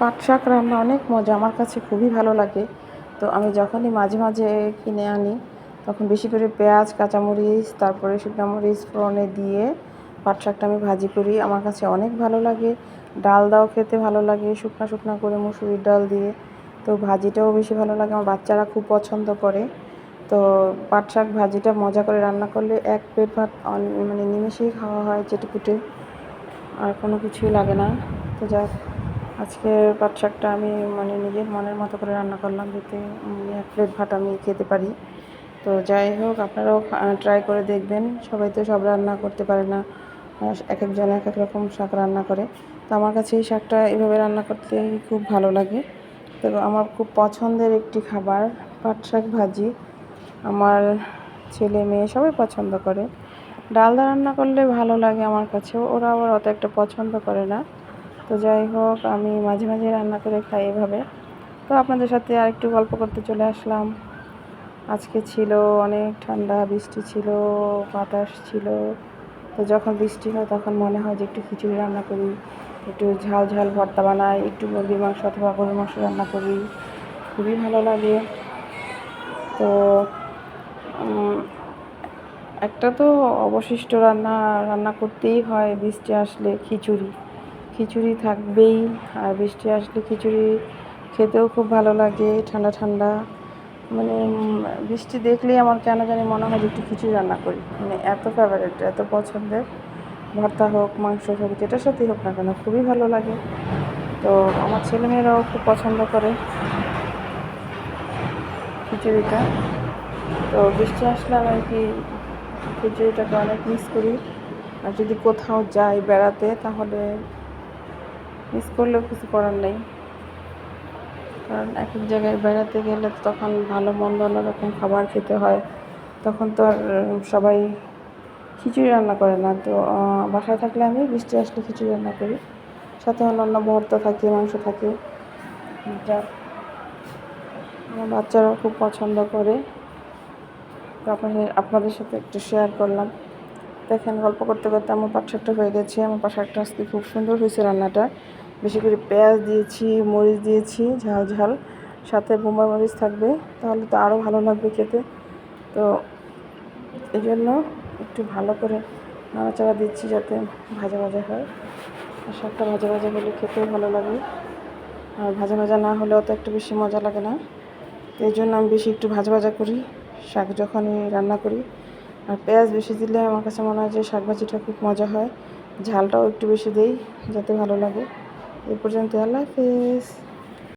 পাট শাক রান্না অনেক মজা, আমার কাছে খুবই ভালো লাগে। তো আমি যখনই মাঝে মাঝে কিনে আনি, তখন বেশি করে পেঁয়াজ, কাঁচামরিচ, তারপরে শুকনো মরিচ, ফোড়নে দিয়ে পাট শাকটা আমি ভাজি করি। আমার কাছে অনেক ভালো লাগে, ডাল দাও খেতে ভালো লাগে, শুকনো শুকনো করে মুসুরির ডাল দিয়ে। তো ভাজিটাও বেশি ভালো লাগে, আমার বাচ্চারা খুব পছন্দ করে। তো পাট শাক ভাজিটা মজা করে রান্না করলে এক পেট ভাত মানে নিমেষেই খাওয়া হয় চেটেপুটে আর কোনো কিছুই লাগে না। তো যাক। আজকে শাকটা আমি মানে নিজের মনের মতো করে রান্না করলাম যাতে এক প্লেট ভাত আমি খেতে পারি। তো যাই হোক, আপনারাও ট্রাই করে দেখবেন। সবাই তো সব রান্না করতে পারে না। এক একজন এক এক রকম শাক রান্না করে। তো আমার কাছে এই শাকটা এভাবে রান্না করতে খুব ভালো লাগে। তো আমার খুব পছন্দের একটি খাবার, পাট শাক ভাজি। আমার ছেলে মেয়ে সবাই পছন্দ করে। ডালদা রান্না করলে ভালো লাগে আমার কাছেও। ওরা আবার অত একটা পছন্দ করে না। তো যাই হোক, আমি মাঝে মাঝে রান্না করে খাই এভাবে। তো আপনাদের সাথে আর একটু গল্প করতে চলে আসলাম। আজকে ছিল, অনেক ঠান্ডা, বৃষ্টি ছিল, বাতাস ছিল। তো যখন বৃষ্টি হয়, তখন মনে হয় যে একটু খিচুড়ি রান্না করি, একটু ঝাল ঝাল ভর্তা বানাই, একটু মুরগির মাংস অথবা গরুর মাংস রান্না করি। খুবই ভালো লাগে। তো একটা তো অবশিষ্ট রান্না রান্না করতেই হয় বৃষ্টি আসলে খিচুড়ি। খিচুড়ি থাকবেই, আর বৃষ্টি আসলে খিচুড়ি খেতেও খুব ভালো লাগে, ঠান্ডা ঠান্ডা। মানে বৃষ্টি দেখলেই আমার কেন জানি মনে হয় একটু খিচুড়ি রান্না করি। মানে এত ফেভারিট এত পছন্দের। ভর্তা হোক, মাংস হোক, যেটার সাথেই হোক না কেন, খুবই ভালো লাগে। তো আমার ছেলেমেয়েরাও খুব পছন্দ করে খিচুড়িটা। তো বৃষ্টি আসলে আমি আর কি খিচুড়িটাকে অনেক মিস করি। আর যদি কোথাও যাই বেড়াতে, তাহলে মিস করলেও কিছু করার নেই। কারণ এক এক জায়গায় বেড়াতে গেলে তখন ভালো, মন্দ অন্যরকম খাবার খেতে হয়। তখন তো আর সবাই খিচুড়ি রান্না করে না। তো বাসায় থাকলে আমি বৃষ্টি আসলে খিচুড়ি রান্না করি। সাথে অন্যান্য ভর্তা থাকে, মাংস থাকে। যা আমার বাচ্চারাও খুব পছন্দ করে। আপনাদের আপনাদের সাথে একটু শেয়ার করলাম। দেখেন, গল্প করতে করতে আমার পাট শাকটা হয়ে গেছে। আমার পাট শাকটা আজকে খুব সুন্দর হয়েছে রান্নাটা। বেশি করে পেঁয়াজ দিয়েছি, মরিচ দিয়েছি, ঝাল ঝাল। সাথে বোম্বাই মরিচ থাকবে, তাহলে তো আরও ভালো লাগবে খেতে। তো এই জন্য একটু ভালো করে নাড়াচাড়া দিচ্ছি যাতে ভাজা ভাজা হয়। আর শাকটা ভাজা ভাজা হলে খেতেও ভালো লাগে। আর ভাজা ভাজা না হলে অত একটু বেশি মজা লাগে না। এই জন্য আমি বেশি একটু ভাজা ভাজা করি, শাক যখনই রান্না করি। আর পেঁয়াজ বেশি দিলে আমার কাছে মনে হয় যে শাকভাজিটা খুব মজা হয়। ঝালটাও একটু বেশি দেই, যাতে ভালো লাগে। এ পর্যন্ত, আল্লাহ হাফেজ।